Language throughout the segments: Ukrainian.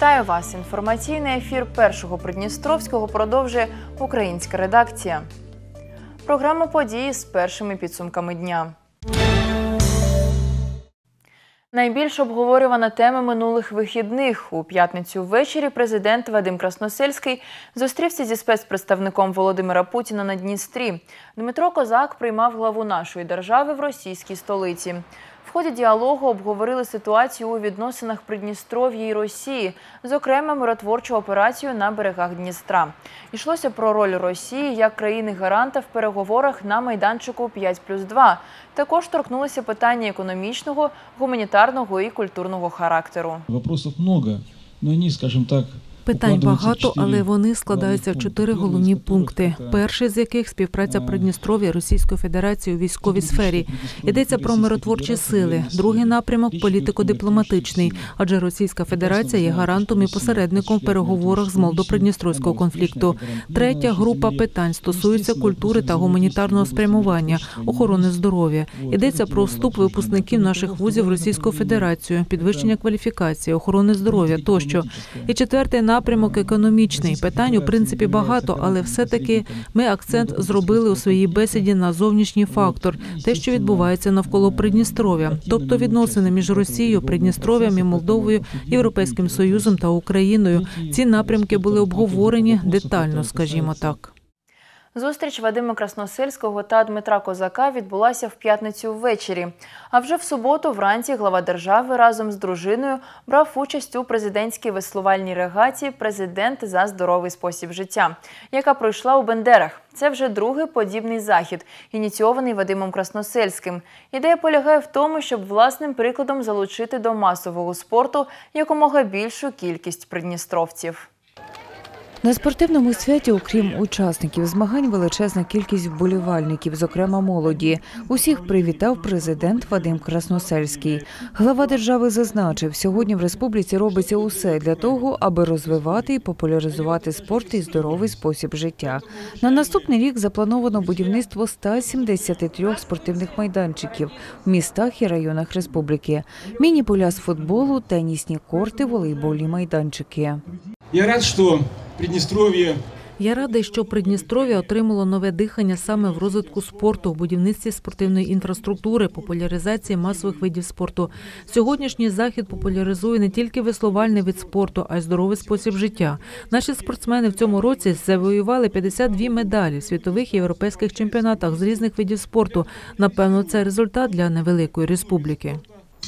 Вітаю вас! Інформаційний ефір першого Придністровського продовжує українська редакція. Програма події з першими підсумками дня. Найбільш обговорювана тема минулих вихідних у п'ятницю ввечері президент Вадим Красносельський зустрівся зі спецпредставником Володимира Путіна на Дністрі. Дмитро Козак приймав главу нашої держави в російській столиці. В ході діалогу обговорили ситуацію у відносинах Придністров'я і Росії, зокрема миротворчу операцію на берегах Дністра. Йшлося про роль Росії як країни-гаранта в переговорах на майданчику 5 плюс 2. Також торкнулися питання економічного, гуманітарного і культурного характеру. Вопросов много, но они, скажем так, Питань багато, але вони складаються в чотири головні пункти. Перший з яких співпраця Придністров'я Російської Федерації у військовій сфері. Йдеться про миротворчі сили. Другий напрямок політико-дипломатичний, адже Російська Федерація є гарантом і посередником в переговорах з молдо-придністровського конфлікту. Третя група питань стосується культури та гуманітарного спрямування, охорони здоров'я. Йдеться про вступ випускників наших вузів в Російську Федерацію, підвищення кваліфікації, охорони здоров'я тощо. І четвертий напрямок економічний. Питань у принципі багато, але все-таки ми акцент зробили у своїй бесіді на зовнішній фактор, те, що відбувається навколо Придністров'я, тобто відносини між Росією, Придністров'ям і Молдовою, Європейським Союзом та Україною. Ці напрямки були обговорені детально, скажімо так. Зустріч Вадима Красносельського та Дмитра Козака відбулася в п'ятницю ввечері. А вже в суботу вранці глава держави разом з дружиною брав участь у президентській веслувальній регаті Президент за здоровий спосіб життя, яка пройшла у Бендерах. Це вже другий подібний захід, ініційований Вадимом Красносельським. Ідея полягає в тому, щоб власним прикладом залучити до масового спорту якомога більшу кількість придністровців. На спортивному святі, окрім учасників змагань, величезна кількість вболівальників, зокрема молоді. Усіх привітав президент Вадим Красносельський. Глава держави зазначив, сьогодні в республіці робиться усе для того, аби розвивати і популяризувати спорт і здоровий спосіб життя. На наступний рік заплановано будівництво 173 спортивних майданчиків в містах і районах республіки. Міні-поля з футболу, тенісні корти, волейбольні майданчики. Я рад, что Приднестровье Я радий, що Придністров'я отримало нове дихання саме в розвитку спорту, будівництві спортивної інфраструктури, популяризації масових видів спорту. Сьогоднішній захід популяризує не тільки веслувальний вид спорту, а й здоровий спосіб життя. Наші спортсмени в цьому році завоювали 52 медалі в світових і європейських чемпіонатах з різних видів спорту. Напевно, це результат для невеликої республіки.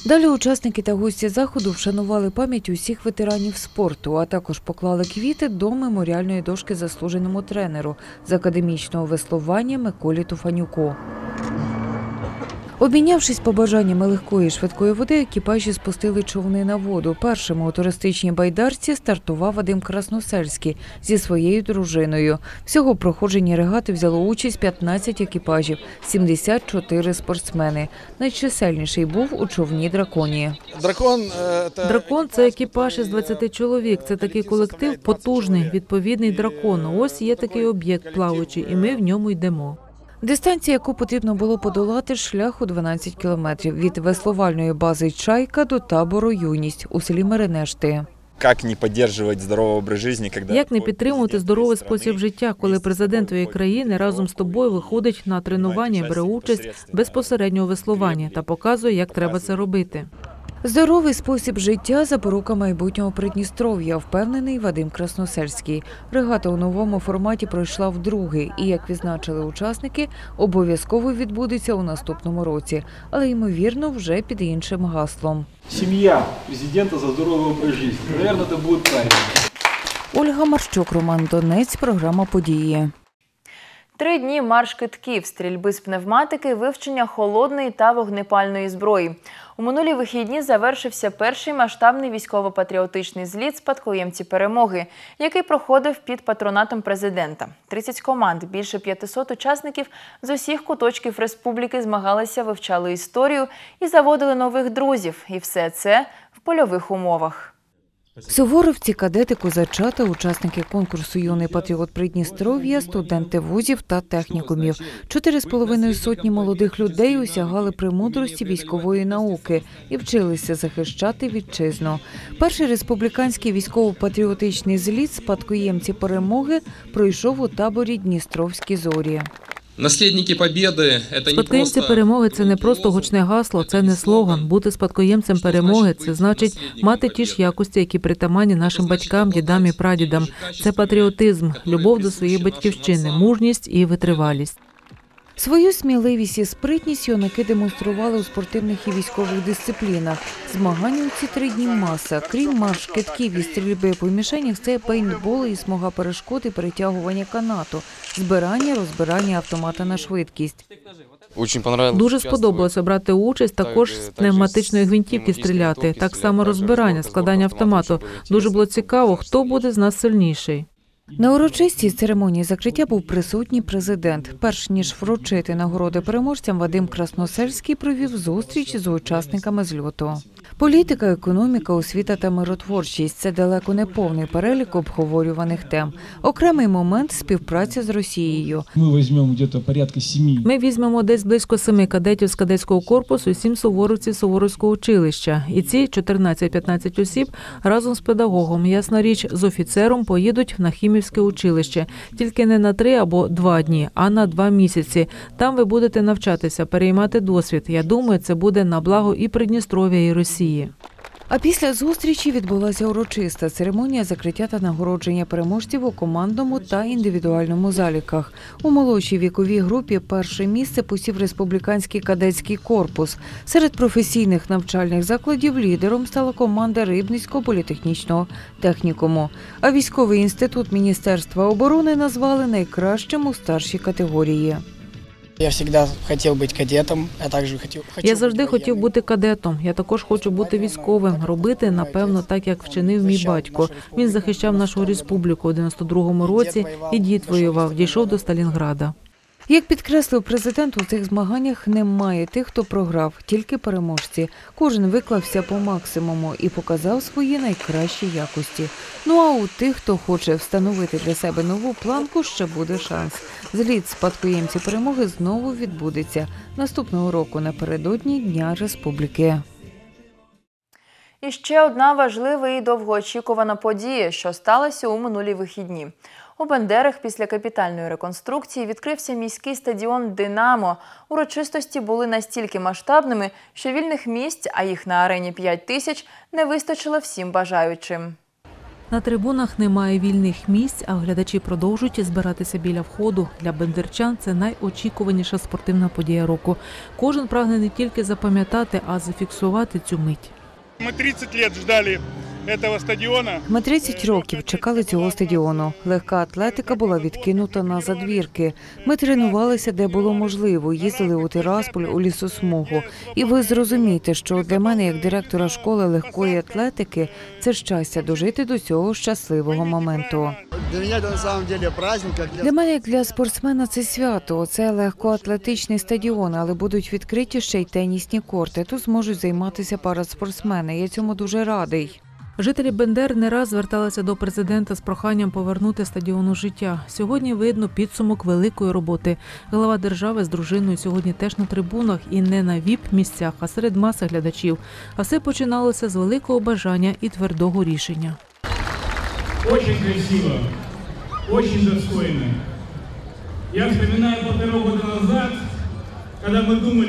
Далі учасники та гості заходу вшанували пам'ять усіх ветеранів спорту, а також поклали квіти до меморіальної дошки заслуженому тренеру з академічного веслування Миколі Туфанюку. Обмінявшись побажаннями легкої і швидкої води, екіпажі спустили човни на воду. Першими у туристичній байдарці стартував Вадим Красносельський зі своєю дружиною. Всього в проходженні регати взяло участь 15 екіпажів, 74 спортсмени. Найчисельніший був у човні драконі. Дракон е, Дракон це екіпаж із 20 чоловік. Це такий колектив потужний, відповідний дракону. Ось є такий об'єкт плаваючий, і ми в ньому йдемо. Дистанція, яку потрібно було подолати, шлях у 12 кілометрів від веслувальної бази Чайка до табору Юність у селі Меренешти. як не підтримувати здоровий образ життя, коли Як не підтримувати здоровий спосіб життя, коли президент твоєї країни разом з тобою виходить на тренування, бере участь безпосередньо у веслуванні та показує, як треба це робити. Здоровий спосіб життя запорука майбутнього Придністров'я, впевнений Вадим Красносельський. Регата у новому форматі пройшла вдруге і, як відзначили учасники, обов'язково відбудеться у наступному році, але ймовірно вже під іншим гаслом. Семья президента за здоровый образ жизни. Наверное, это будет правильно. Ольга Марщук, Роман Донець, програма події. Три дні марш китків, стрільби з пневматики, вивчення холодної та вогнепальної зброї. У минулі вихідні завершився перший масштабний військово-патріотичний зліт спадкоємці перемоги, який проходив під патронатом президента. 30 команд, більше 500 учасників з усіх куточків республіки змагалися, вивчали історію і заводили нових друзів. І все це в польових умовах. Суворовці, кадети, козачата, учасники конкурсу Юний патріот Придністров'я, студенти вузів та технікумів. Чотири з половиною сотні молодих людей осягали премудрості військової науки і вчилися захищати вітчизну. Перший республіканський військово-патріотичний зліт спадкоємці перемоги пройшов у таборі Дністровські зорі. Наслідники Побєди – це не просто... перемоги це не просто гучне гасло, це не слоган. Бути спадкоємцем перемоги це значить мати ті ж якості, які притаманні нашим батькам, дідам і прадідам. Це патріотизм, любов до своєї батьківщини, мужність і витривалість. Свою сміливість і спритність юнаки демонстрували у спортивних і військових дисциплінах. Змагання у ці три дні маса. Крім марш китків і стрільби по мішенях, це пейнтболи і смуга перешкод і перетягування канату, збирання, розбирання автомата на швидкість. Очень понравилось. Дуже сподобалося брати участь також з пневматичної гвинтівки стріляти. Так само розбирання, складання автомату. Дуже було цікаво, хто буде з нас сильніший. На урочистій церемонії закриття був присутній президент. Перш ніж вручити нагороди переможцям, Вадим Красносельський провів зустріч з учасниками зльоту. Політика, економіка, освіта та миротворчість це далеко не повний перелік обговорюваних тем. Окремий момент співпраця з Росією. Мы возьмем где-то порядка семи Ми візьмемо десь близько семи кадетів з кадетського корпусу, сім суворовців суворовського училища. І ці 14-15 осіб разом з педагогом, ясна річ, з офіцером поїдуть на хімівське училище. Тільки не на три або два дні, а на два місяці. Там ви будете навчатися, переймати досвід. Я думаю, це буде на благо і Придністров'я, і Росії. А після зустрічі відбулася урочиста церемонія закриття та нагородження переможців у командному та індивідуальному заліках. У молодшій віковій групі перше місце посів республіканський кадетський корпус. Серед професійних навчальних закладів лідером стала команда Рибницького політехнічного технікуму. А військовий інститут Міністерства оборони назвали найкращим у старшій категорії. Я всегда хотел быть кадетом, а также хотел, хочу Я завжди быть хотів военным. бути кадетом. Я також хочу бути військовим, робити напевно так, як вчинив мій батько. Він захищав нашу республіку у 92-му році, і дід воював, дійшов до Сталінграда. Як підкреслив президент, у цих змаганнях немає тих, хто програв, тільки переможці. Кожен виклався по максимуму і показав свої найкращі якості. Ну а у тих, хто хоче встановити для себе нову планку, ще буде шанс. Зліт спадкоємці перемоги знову відбудеться наступного року напередодні Дня Республіки. І ще одна важлива і довгоочікувана подія, що сталася у минулі вихідні. У Бендерах після капітальної реконструкції відкрився міський стадіон Динамо. Урочистості були настільки масштабними, що вільних місць, а їх на арені 5 тисяч, не вистачило всім бажаючим. На трибунах немає вільних місць, а глядачі продовжують збиратися біля входу. Для бендерчан це найочікуваніша спортивна подія року. Кожен прагне не тільки запам'ятати, а зафіксувати цю мить. Мы 30 лет ждали этого стадиона. Ми 30 років чекали цього стадіону. Легка атлетика була відкинута на задвірки. Ми тренувалися, де було можливо, їздили у Тирасполь, у лісосмугу. І ви зрозумієте, що для мене, як директора школи легкої атлетики, це щастя дожити до цього щасливого моменту. Для меня это на самом деле праздник, как для Для мене, як для спортсмена, це свято. Це легкоатлетичний стадіон, але будуть відкриті ще й тенісні корти. Тут зможуть займатися параспортсмени. Я цьому дуже радий. Жителі Бендер не раз зверталися до президента з проханням повернути стадіону життя. Сьогодні видно підсумок великої роботи. Глава держави з дружиною сьогодні теж на трибунах і не на віп місцях, а серед маси глядачів. А все починалося з великого бажання і твердого рішення. Очень красиво, очень достойно. Я вспоминаю полтора года назад.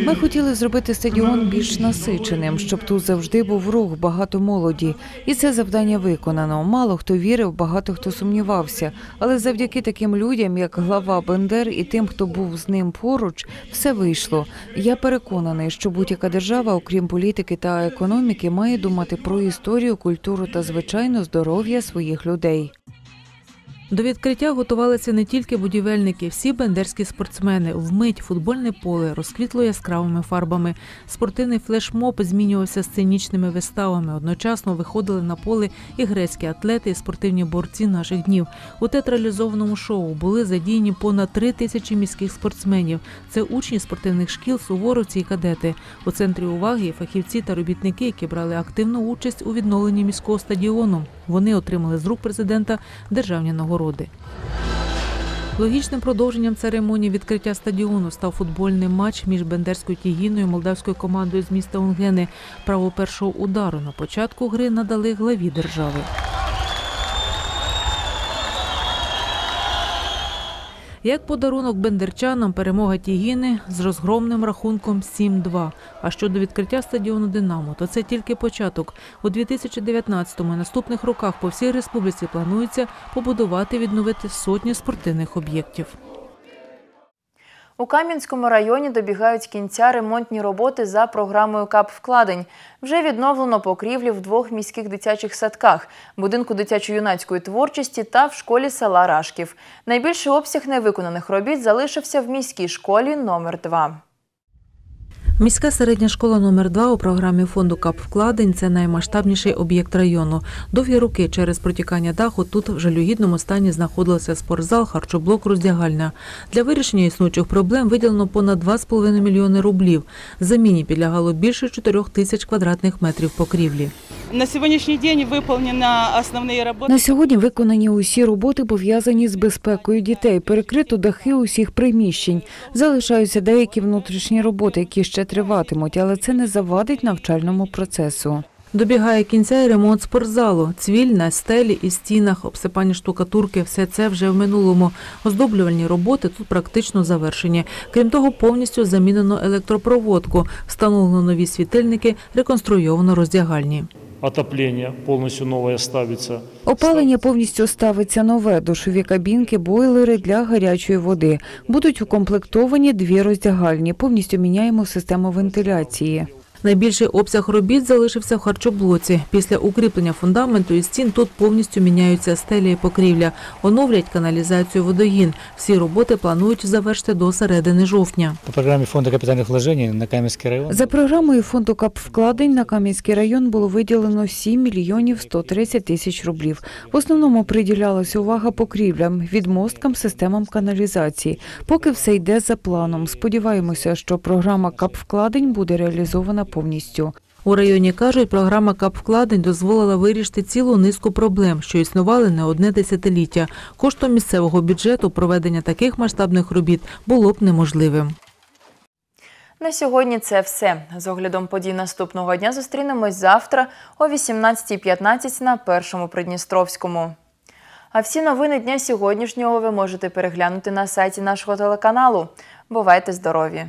Ми хотіли зробити стадіон більш насиченим, щоб тут завжди був рух, багато молоді. І це завдання виконано. Мало хто вірив, багато хто сумнівався. Але завдяки таким людям, як глава Бендер і тим, хто був з ним поруч, все вийшло. Я переконаний, що будь-яка держава, окрім політики та економіки, має думати про історію, культуру та звичайно здоров'я своїх людей. До відкриття готувалися не тільки будівельники, всі бендерські спортсмени. Вмить футбольне поле розквітло яскравими фарбами. Спортивний флешмоб змінювався сценічними виставами. Одночасно виходили на поле і грецькі атлети, і спортивні борці наших днів. У театралізованому шоу були задіяні понад три тисячі міських спортсменів. Це учні спортивних шкіл, суворовці і кадети. У центрі уваги фахівці та робітники, які брали активну участь у відновленні міського стадіону. Вони отримали з рук президента державні нагороди. Логічним продовженням церемонії відкриття стадіону став футбольний матч між Бендерською Тігіною і молдавською командою з міста Унгени. Право першого удару на початку гри надали главі держави. Як подарунок бендерчанам перемога Тігіни з розгромним рахунком 7-2. А щодо відкриття стадіону Динамо, то це тільки початок. У 2019-му і наступних роках по всій республіці планується побудувати відновити сотні спортивних об'єктів. У Кам'янському районі добігають кінця ремонтні роботи за програмою КАП вкладень. Вже відновлено покрівлі в двох міських дитячих садках, будинку дитячо-юнацької творчості та в школі села Рашків. Найбільший обсяг невиконаних робіт залишився в міській школі номер 2 Міська середня школа номер 2 у програмі фонду Капвкладень це наймасштабніший об'єкт району. Довгі роки через протікання даху тут в жалюгідному стані знаходилися спортзал, харчоблок, роздягальня. Для вирішення існуючих проблем виділено понад 2,5 мільйони рублів. Заміні підлягало більше 4 тисяч квадратних метрів покрівлі. На сьогоднішній день виконано основні роботи. На сьогодні виконані усі роботи пов'язані з безпекою дітей. Перекрито дахи усіх приміщень. Залишаються деякі внутрішні роботи, які ще триватимуть, але це не завадить навчальному процесу. Добігає кінця і ремонт спортзалу, цвіль на стелі і стінах, обсипані штукатурки. Все це вже в минулому. Оздоблювальні роботи тут практично завершені. Крім того, повністю замінено електропроводку, встановлено нові світильники, реконструйовано роздягальні. Отопление повністю нове ставиться. Опалення повністю ставиться нове, душові кабінки, бойлери для гарячої води. Будуть укомплектовані дві роздягальні. Повністю міняємо систему вентиляції. Найбільший обсяг робіт залишився в харчоблоці. Після укріплення фундаменту і стін тут повністю міняються стелі і покрівля, оновлять каналізацію водогін. Всі роботи планують завершити до середини жовтня. По програмі фонду капітальних вложень на Кам'янський район За програмою фонду КАП вкладень на Кам'янський район було виділено 7 мільйонів 130 тисяч рублів. В основному приділялася увага покрівлям, відмосткам, системам каналізації. Поки все йде за планом. Сподіваємося, що програма КАП вкладень буде реалізована повністю. У районі кажуть, програма КАП вкладень дозволила вирішити цілу низку проблем, що існували не одне десятиліття. Коштом місцевого бюджету проведення таких масштабних робіт було б неможливим. На сьогодні це все. З оглядом подій наступного дня зустрінемось завтра о 18.15 на Першому Придністровському. А всі новини дня сьогоднішнього ви можете переглянути на сайті нашого телеканалу. Бувайте здорові!